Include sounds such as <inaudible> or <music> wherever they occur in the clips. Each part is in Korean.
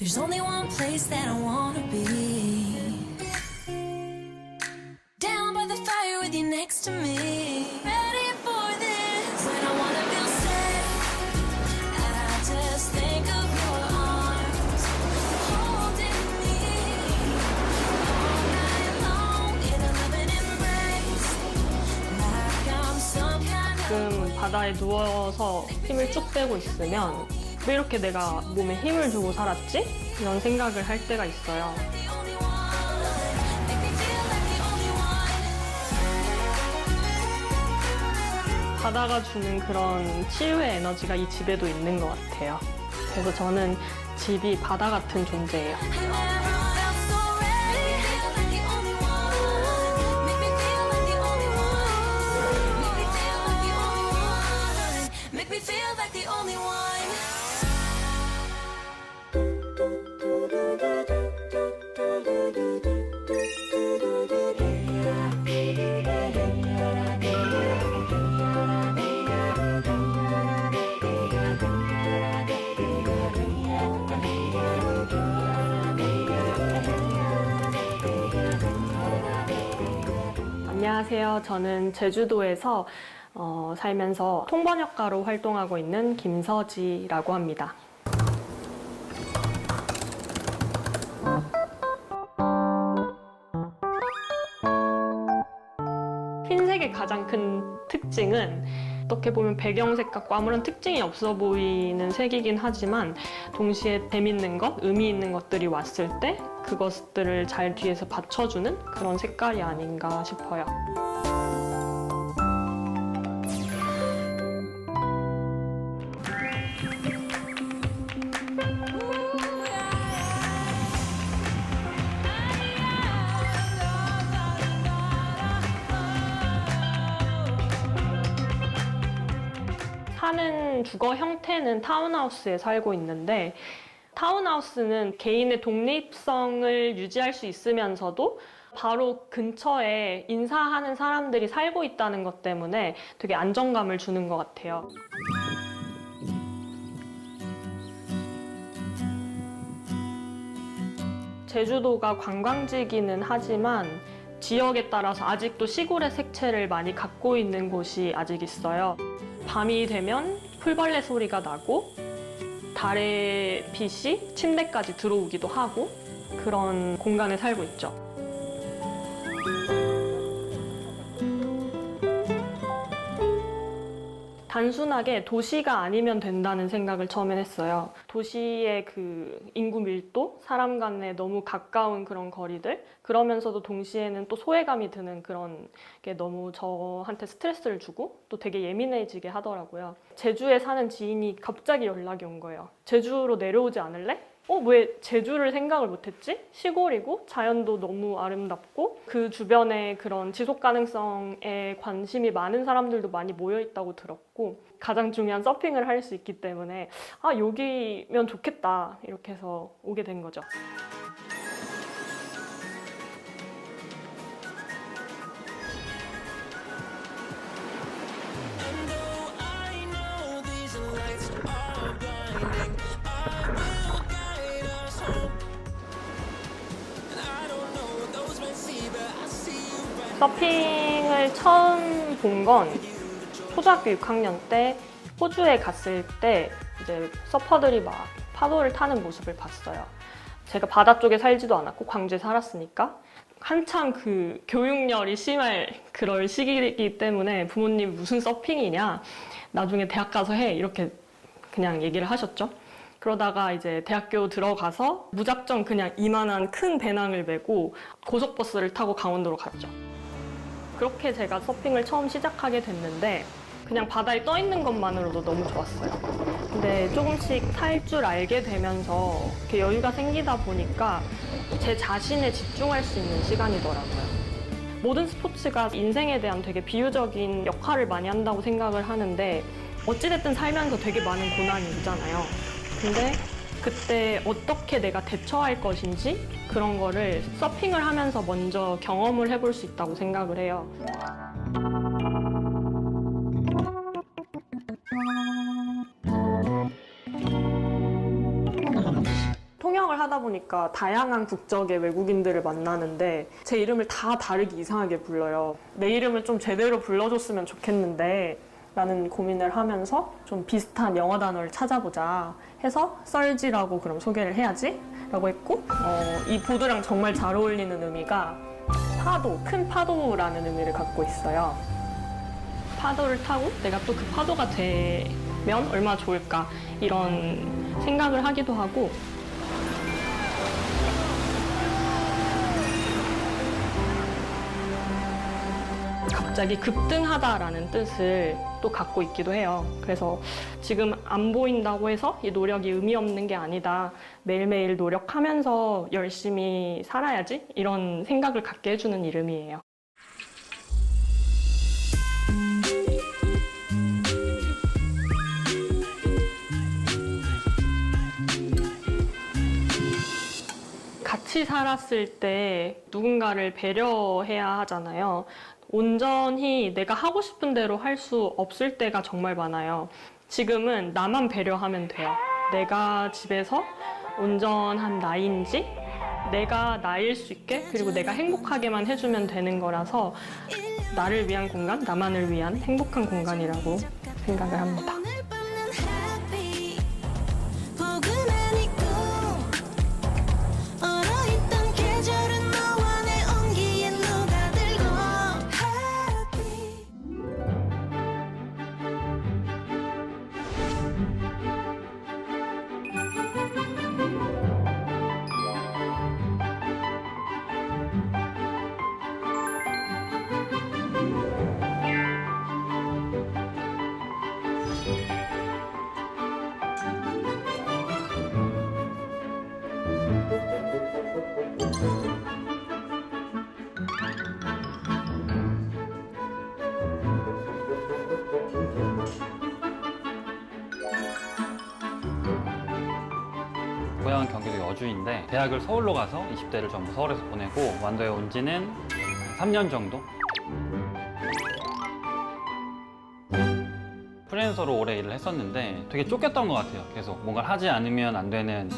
There's only one place that I wanna be. Down by the fire with you next to me. Ready for this. When I wanna feel safe, I just think of your arms holding me all night long in a loving embrace. Like I'm some kind of. 지금 바다에 누워서 힘을 쭉 빼고 있으면 왜 이렇게 내가 몸에 힘을 주고 살았지? 이런 생각을 할 때가 있어요. 바다가 주는 그런 치유의 에너지가 이 집에도 있는 것 같아요. 그래서 저는 집이 바다 같은 존재예요. 안녕하세요. 저는 제주도에서 어, 살면서 통번역가로 활동하고 있는 김서지라고 합니다. 흰색의 가장 큰 특징은 어떻게 보면 배경색 같고 아무런 특징이 없어 보이는 색이긴 하지만 동시에 재밌는 것, 의미 있는 것들이 왔을 때 그것들을 잘 뒤에서 받쳐주는 그런 색깔이 아닌가 싶어요. 주거 형태는 타운하우스에 살고 있는데 타운하우스는 개인의 독립성을 유지할 수 있으면서도 바로 근처에 인사하는 사람들이 살고 있다는 것 때문에 되게 안정감을 주는 것 같아요. 제주도가 관광지기는 하지만 지역에 따라서 아직도 시골의 색채를 많이 갖고 있는 곳이 아직 있어요. 밤이 되면 풀벌레 소리가 나고 달의 빛이 침대까지 들어오기도 하고 그런 공간에 살고 있죠. 단순하게 도시가 아니면 된다는 생각을 처음엔 했어요. 도시의 그 인구 밀도, 사람 간의 너무 가까운 그런 거리들, 그러면서도 동시에는 또 소외감이 드는 그런 게 너무 저한테 스트레스를 주고 또 되게 예민해지게 하더라고요. 제주에 사는 지인이 갑자기 연락이 온 거예요. 제주로 내려오지 않을래? 어, 왜 제주를 생각을 못했지? 시골이고 자연도 너무 아름답고 그 주변에 그런 지속 가능성에 관심이 많은 사람들도 많이 모여 있다고 들었고 가장 중요한 서핑을 할 수 있기 때문에 아, 여기면 좋겠다. 이렇게 해서 오게 된 거죠. 서핑을 처음 본 건 초등학교 6학년 때 호주에 갔을 때 이제 서퍼들이 막 파도를 타는 모습을 봤어요. 제가 바다 쪽에 살지도 않았고 광주에 살았으니까 한참 그 교육열이 심할 그럴 시기이기 때문에 부모님 무슨 서핑이냐 나중에 대학 가서 해 이렇게 그냥 얘기를 하셨죠. 그러다가 이제 대학교 들어가서 무작정 그냥 이만한 큰 배낭을 메고 고속버스를 타고 강원도로 갔죠. 그렇게 제가 서핑을 처음 시작하게 됐는데 그냥 바다에 떠 있는 것만으로도 너무 좋았어요. 근데 조금씩 탈 줄 알게 되면서 이렇게 여유가 생기다 보니까 제 자신에 집중할 수 있는 시간이더라고요. 모든 스포츠가 인생에 대한 되게 비유적인 역할을 많이 한다고 생각을 하는데 어찌됐든 살면서 되게 많은 고난이 오잖아요. 근데 그때 어떻게 내가 대처할 것인지 그런 거를 서핑을 하면서 먼저 경험을 해볼 수 있다고 생각을 해요. 촬영을 하다 보니까 다양한 국적의 외국인들을 만나는데 제 이름을 다 다르게 이상하게 불러요. 내 이름을 좀 제대로 불러줬으면 좋겠는데 라는 고민을 하면서 좀 비슷한 영어 단어를 찾아보자 해서 썰지라고 그럼 소개를 해야지 라고 했고 어, 이 보드랑 정말 잘 어울리는 의미가 파도, 큰 파도라는 의미를 갖고 있어요. 파도를 타고 내가 또 그 파도가 되면 얼마나 좋을까 이런 생각을 하기도 하고 갑자기 급등하다라는 뜻을 또 갖고 있기도 해요. 그래서 지금 안 보인다고 해서 이 노력이 의미 없는 게 아니다. 매일매일 노력하면서 열심히 살아야지. 이런 생각을 갖게 해주는 이름이에요. 같이 살았을 때 누군가를 배려해야 하잖아요. 온전히 내가 하고 싶은 대로 할 수 없을 때가 정말 많아요. 지금은 나만 배려하면 돼요. 내가 집에서 온전한 나인지, 내가 나일 수 있게, 그리고 내가 행복하게만 해주면 되는 거라서 나를 위한 공간, 나만을 위한 행복한 공간이라고 생각을 합니다. 여주인데 대학을 서울로 가서 20대를 전부 서울에서 보내고 완도에 온 지는 3년 정도? 프리랜서로 오래 일을 했었는데 되게 쫓겼던 것 같아요. 계속 뭔가를 하지 않으면 안 되는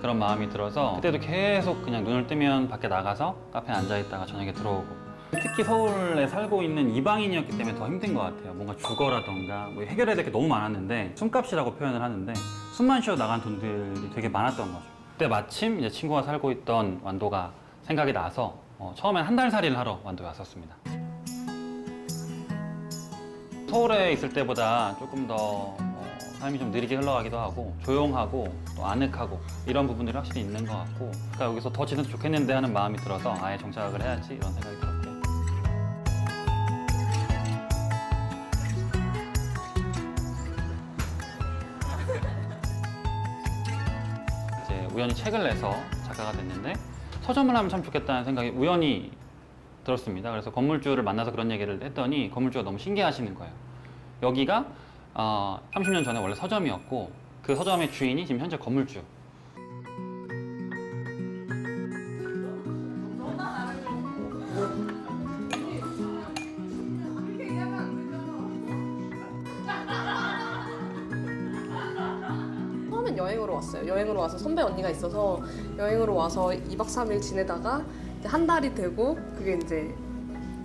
그런 마음이 들어서 그때도 계속 그냥 눈을 뜨면 밖에 나가서 카페에 앉아 있다가 저녁에 들어오고 특히 서울에 살고 있는 이방인이었기 때문에 더 힘든 것 같아요. 뭔가 주거라던가 뭐 해결해야 될 게 너무 많았는데 숨값이라고 표현을 하는데 숨만 쉬어 나간 돈들이 되게 많았던 거죠. 그때 마침 이제 친구가 살고 있던 완도가 생각이 나서 어, 처음엔 한 달 살이를 하러 완도에 왔었습니다. 서울에 있을 때보다 조금 더 어, 삶이 좀 느리게 흘러가기도 하고 조용하고 또 아늑하고 이런 부분들이 확실히 있는 것 같고 그러니까 여기서 더 지내도 좋겠는데 하는 마음이 들어서 아예 정착을 해야지 이런 생각이 들었고요. 우연히 책을 내서 작가가 됐는데 서점을 하면 참 좋겠다는 생각이 우연히 들었습니다. 그래서 건물주를 만나서 그런 얘기를 했더니 건물주가 너무 신기하시는 거예요. 여기가 어, 30년 전에 원래 서점이었고 그 서점의 주인이 지금 현재 건물주. 와서 선배 언니가 있어서 여행으로 와서 2박 3일 지내다가 한 달이 되고 그게 이제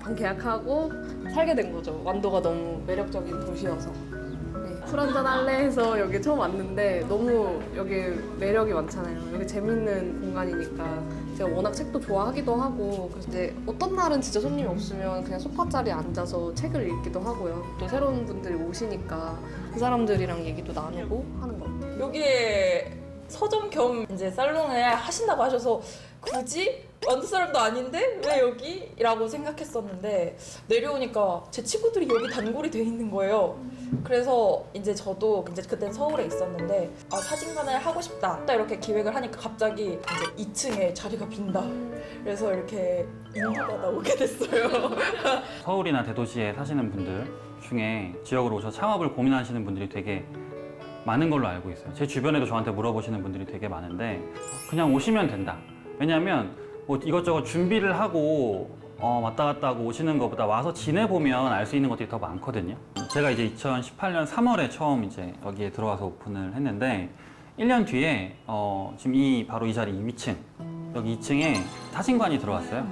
방 계약하고 살게 된 거죠. 완도가 너무 매력적인 도시여서. 네, 술 한잔 할래 해서 여기 처음 왔는데 너무 여기 매력이 많잖아요. 여기 재밌는 공간이니까 제가 워낙 책도 좋아하기도 하고 그래서 이제 어떤 날은 진짜 손님이 없으면 그냥 소파 자리에 앉아서 책을 읽기도 하고요. 또 새로운 분들이 오시니까 그 사람들이랑 얘기도 나누고 하는 것 같아요. 여기에 서점 겸 이제 살롱을 하신다고 하셔서 굳이 완도 사람도 아닌데 왜 여기? 라고 생각했었는데 내려오니까 제 친구들이 여기 단골이 돼 있는 거예요. 그래서 이제 저도 이제 그땐 서울에 있었는데 아 사진관을 하고 싶다. 딱 이렇게 기획을 하니까 갑자기 이제 2층에 자리가 빈다. 그래서 이렇게 인도받아 오게 됐어요. <laughs> 서울이나 대도시에 사시는 분들 중에 지역으로 오셔서 창업을 고민하시는 분들이 되게 많은 걸로 알고 있어요. 제 주변에도 저한테 물어보시는 분들이 되게 많은데 그냥 오시면 된다. 왜냐하면 뭐 이것저것 준비를 하고 어, 왔다 갔다 하고 오시는 것보다 와서 지내보면 알 수 있는 것들이 더 많거든요. 제가 이제 2018년 3월에 처음 이제 여기에 들어와서 오픈을 했는데 1년 뒤에 어, 지금 이 바로 이 자리 2층 여기 2층에 사진관이 들어왔어요.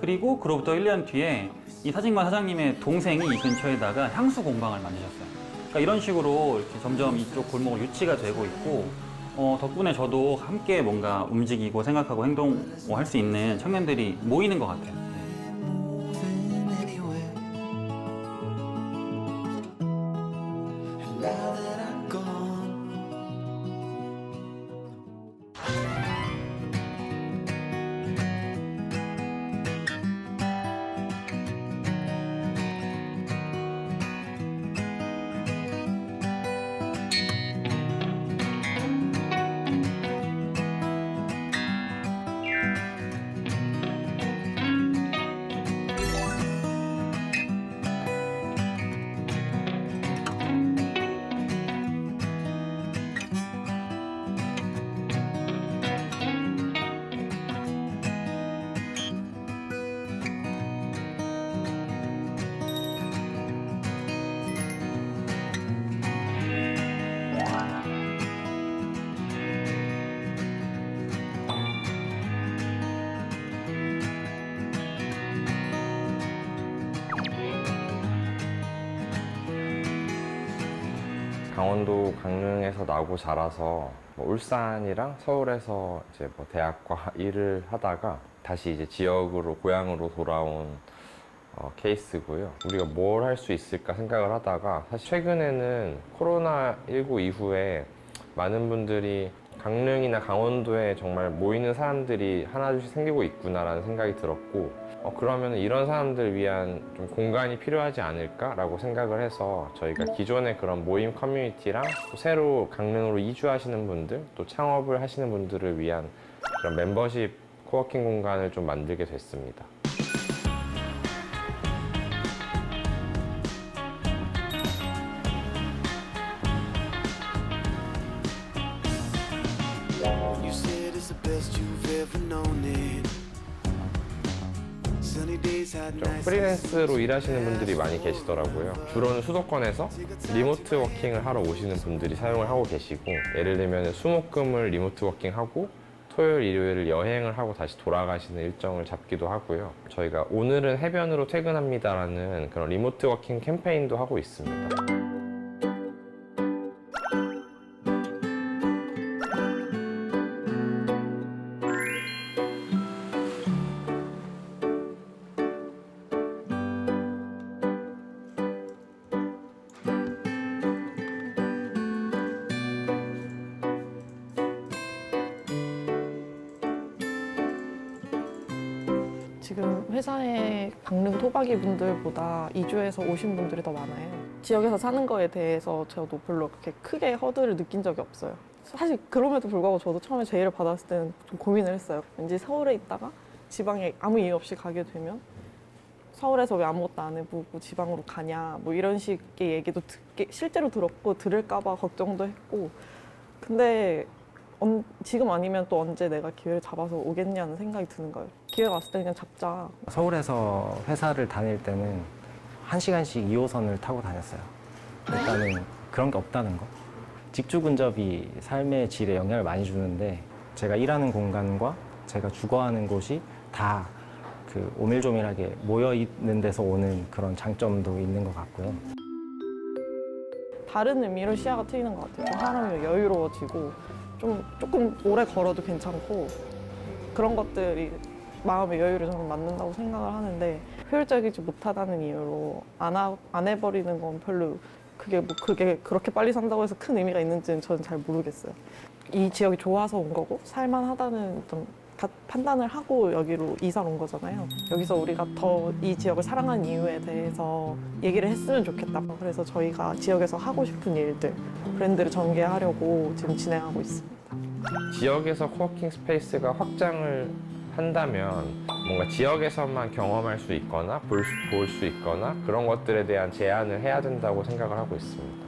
그리고 그로부터 1년 뒤에 이 사진관 사장님의 동생이 이 근처에다가 향수 공방을 만드셨어요. 그러니까 이런 식으로 이렇게 점점 이쪽 골목을 유치가 되고 있고 어, 덕분에 저도 함께 뭔가 움직이고 생각하고 행동할 수 있는 청년들이 모이는 것 같아요. 강원도 강릉에서 나고 자라서 뭐 울산이랑 서울에서 이제 뭐 대학과 <laughs> 일을 하다가 다시 이제 지역으로 고향으로 돌아온 어, 케이스고요. 우리가 뭘 할 수 있을까 생각을 하다가 사실 최근에는 코로나19 이후에 많은 분들이 강릉이나 강원도에 정말 모이는 사람들이 하나둘씩 생기고 있구나라는 생각이 들었고 어, 그러면 이런 사람들 위한 좀 공간이 필요하지 않을까라고 생각을 해서 저희가 기존의 그런 모임 커뮤니티랑 또 새로 강릉으로 이주하시는 분들 또 창업을 하시는 분들을 위한 그런 멤버십 코워킹 공간을 좀 만들게 됐습니다. 프리랜스로 일하시는 분들이 많이 계시더라고요. 주로는 수도권에서 리모트 워킹을 하러 오시는 분들이 사용을 하고 계시고 예를 들면 수목금을 리모트 워킹하고 토요일, 일요일을 여행을 하고 다시 돌아가시는 일정을 잡기도 하고요. 저희가 오늘은 해변으로 퇴근합니다라는 그런 리모트 워킹 캠페인도 하고 있습니다. 지금 회사에 강릉 토박이 분들보다 이주해서 오신 분들이 더 많아요. 지역에서 사는 거에 대해서 저도 별로 그렇게 크게 허들을 느낀 적이 없어요. 사실 그럼에도 불구하고 저도 처음에 제의를 받았을 때는 좀 고민을 했어요. 왠지 서울에 있다가 지방에 아무 이유 없이 가게 되면 서울에서 왜 아무것도 안 해보고 지방으로 가냐 뭐 이런 식의 얘기도 듣게 실제로 들었고 들을까봐 걱정도 했고 근데 언- 지금 아니면 또 언제 내가 기회를 잡아서 오겠냐는 생각이 드는 거예요. 기회가 왔을 때 그냥 잡자. 서울에서 회사를 다닐 때는 한시간씩 2호선을 타고 다녔어요. 일단은 그런 게 없다는 거. 직주 근접이 삶의 질에 영향을 많이 주는데 제가 일하는 공간과 제가 주거하는 곳이 다 그 오밀조밀하게 모여 있는 데서 오는 그런 장점도 있는 것 같고요. 다른 의미로 시야가 트이는 것 같아요. 좀 사람이 여유로워지고 좀 조금 오래 걸어도 괜찮고 그런 것들이 마음의 여유를 저는 만든다고 생각을 하는데 효율적이지 못하다는 이유로 안, 하, 안 해버리는 건 별로 그게 뭐 그게 그렇게 빨리 산다고 해서 큰 의미가 있는지는 저는 잘 모르겠어요. 이 지역이 좋아서 온 거고 살만하다는 어떤 가- 판단을 하고 여기로 이사를 온 거잖아요. 여기서 우리가 더 이 지역을 사랑하는 이유에 대해서 얘기를 했으면 좋겠다. 그래서 저희가 지역에서 하고 싶은 일들, 브랜드를 전개하려고 지금 진행하고 있습니다. 지역에서 코워킹 스페이스가 확장을 한다면 뭔가 지역에서만 경험할 수 있거나 볼 수 있거나 그런 것들에 대한 제한을 해야 된다고 생각을 하고 있습니다.